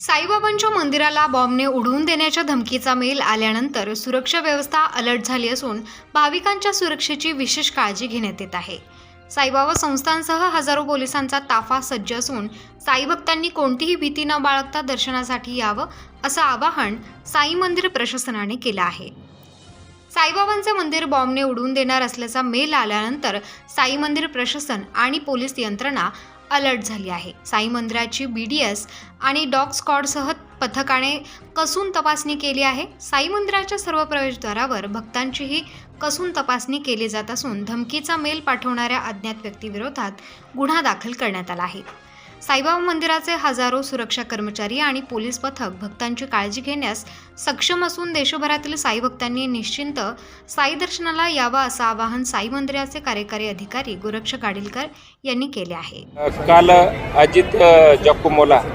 साईबाबांच्या मंदिराला बॉम्बने उडवून देण्याच्या धमकीचा मेल आल्यानंतर सुरक्षा व्यवस्था अलर्ट झाली असून भाविकांच्या सुरक्षेची विशेष काळजी घेण्यात येत आहे. साईबाबा संस्थांसह हजारो पोलिसांचा ताफा सज्ज असून साईभक्तांनी कोणतीही भीती न बाळगता दर्शनासाठी यावं असं आवाहन साई मंदिर प्रशासनाने केलं आहे. साईबाबांचे मंदिर बॉम्बने उडवून देणार असल्याचा मेल आल्यानंतर साई मंदिर प्रशासन आणि पोलीस यंत्रणा अलर्ट झाली आहे. साई मंदिराची बी डी एस आणि डॉग स्कॉडसह पथकाने कसून तपासणी केली आहे. साई मंदिराच्या सर्व प्रवेशद्वारावर भक्तांचीही कसून तपासणी केली जात असून धमकीचा मेल पाठवणाऱ्या अज्ञात व्यक्तीविरोधात गुन्हा दाखल करण्यात आला आहे. साईबाबा मंदिराचे हजारो सुरक्षा कर्मचारी आणि पोलीस पथक भक्तांची काळजी घेण्यास सक्षम असून देशभरातील साई भक्तांनी निश्चिंत साई दर्शनाला यावा असं आवाहन साई मंदिराचे कार्यकारी अधिकारी गोरक्ष गाडीलकर यांनी केले आहे. काल अजित अ,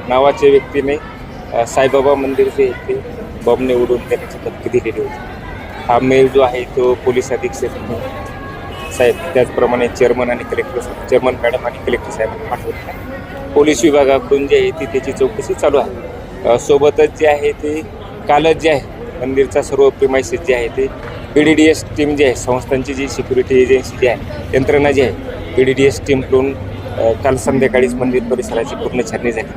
नावाच्या व्यक्तीने साईबाबा मंदिर जे बॉम्बने उडून देण्याची धमकी दिलेली होती. हा मेल जो आहे तो पोलीस अधीक्षक साहेब त्याचप्रमाणे चेअरमन आणि कलेक्टर चेअरमन मॅडम आणि कलेक्टर साहेबांना पाठवलेला आहे. पोलीस विभागाकडून जे आहे ती त्याची चौकशी चालू आहे. सोबतच जे आहे ते कालच जे आहे मंदिरचा सर्व प्रिमायसेस जे आहे ते B D D S team जी आहे संस्थांची जी सिक्युरिटी एजन्सी जी आहे यंत्रणा जी आहे बी डी डी एस टीमकडून काल संध्याकाळीच मंदिर परिसराची पूर्ण छाननी झाली.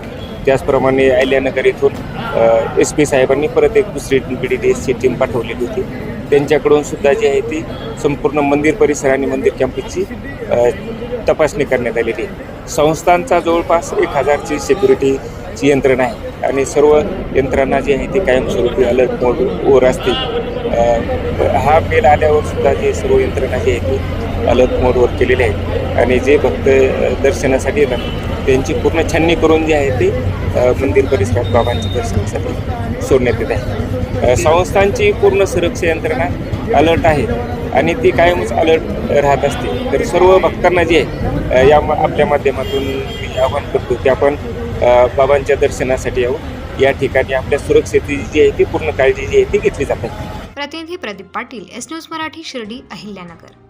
त्याचप्रमाणे अहिल्यानगर येथून एस पी साहेबांनी परत एक दुसरी बी डी डी एसची टीम पाठवलेली होती. त्यांच्याकडून सुद्धा जी आहे ती संपूर्ण मंदिर परिसर आणि मंदिर कॅम्पसची तपासणी करण्यात आलेली आहे. संस्थांचा जवळपास एक हजारची सिक्युरिटीची यंत्रणा आहे. आणि सर्व यंत्रणा जी आहे ती कायमस्वरूपी अलर्ट मोडवर असते हा मेल आल्यावर सुद्धा जे सर्व यंत्रणा जी आहे ती अलर्ट मोडवर केलेली आहे आणि जे भक्त दर्शनासाठी येतात त्यांची पूर्ण छाननी करून जी आहे ती मंदिर परिसरात बाबांच्या दर्शनासाठी सोडण्यात येत आहे. संस्थांची पूर्ण सुरक्षा यंत्रणा अलर्ट आहे आणि ती कायमच अलर्ट राहत असते. तर सर्व भक्तांना जे आहे या आपल्या माध्यमातून मी आवाहन करतो की आपण बाबांच्या दर्शनासाठी यावं या ठिकाणी आपल्या सुरक्षेची जी आहे ती पूर्ण काळजी जी आहे ती घेतली जाते. प्रतिनिधी प्रदीप पाटील एस न्यूज मराठी शिर्डी अहिल्यानगर.